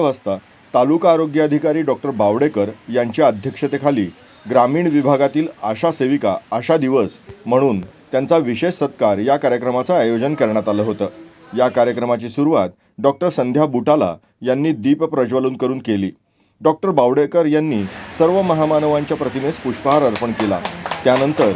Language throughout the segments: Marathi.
वाजता तालुका आरोग्य अधिकारी डॉक्टर बावडेकर यांच्या अध्यक्षतेखाली ग्रामीण विभागातील आशा सेविका आशा दिवस म्हणून त्यांचा विशेष सत्कार या कार्यक्रमाचं आयोजन करण्यात आलं होतं. या कार्यक्रमाची सुरुवात डॉक्टर संध्या बुटाला यांनी दीप प्रज्वलन करून केली. डॉक्टर बावडेकर यांनी सर्व महामानवांच्या प्रतिमेस पुष्पहार अर्पण केला. त्यानंतर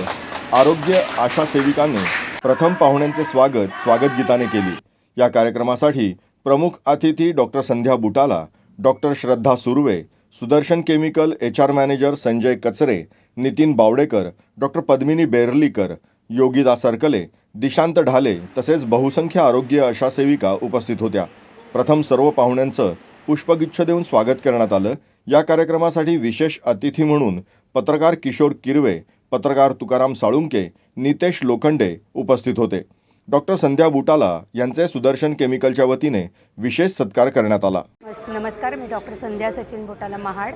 आरोग्य आशा सेविकांनी प्रथम पाहुण्यांचे स्वागत स्वागत गीताने केली. या कार्यक्रमासाठी प्रमुख अतिथी doctor Sandhya Butala doctor Shraddha Surve Sudarshan chemical H R manager Sanjay Kachare Nitin Bavdekar doctor Padmini Berlikar Yogida Sarkale Dishant Dhale तसेच बहुसंख्य आरोग्य अशा सेविका उपस्थित होत्या. प्रथम सर्व पाहुण्यांचं पुष्पगुच्छ देऊन स्वागत करण्यात आलं. या कार्यक्रमासाठी विशेष अतिथी म्हणून पत्रकार किशोर किरवे पत्रकार तुकाराम साळुंके नितेश लोखंडे उपस्थित होते. डॉक्टर संध्या बुटाला यांचे सुदर्शन केमिकलच्या वतीने विशेष सत्कार करण्यात आला. नमस्कार मी डॉक्टर संध्या सचिन बुटाला महाड.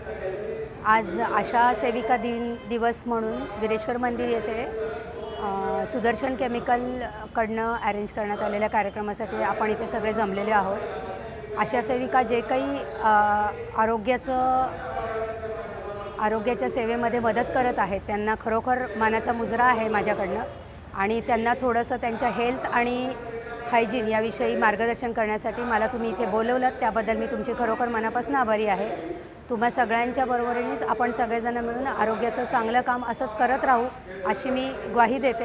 आज आशा सेविका दिन दिवस म्हणून विरेश्वर मंदिर येथे सुदर्शन केमिकलकडनं अरेंज करण्यात आलेल्या कार्यक्रमासाठी आपण इथे सगळे जमलेले आहोत. आशा सेविका जे काही आरोग्याचं आरोग्याच्या सेवेमध्ये मदत करत आहेत त्यांना खरोखर मानाचा मुजरा आहे माझ्याकडनं. आणि त्यांना थोडंसं त्यांच्या हेल्थ आणि हायजीन याविषयी मार्गदर्शन करण्यासाठी मला तुम्ही इथे बोलवलं त्याबद्दल मी तुमची खरोखर मनापासून आभारी आहे. तुम्हा सगळ्यांच्या बरोबरीनेच आपण सगळेजण मिळून आरोग्याचं चांगलं काम असंच करत राहू अशी मी ग्वाही देते.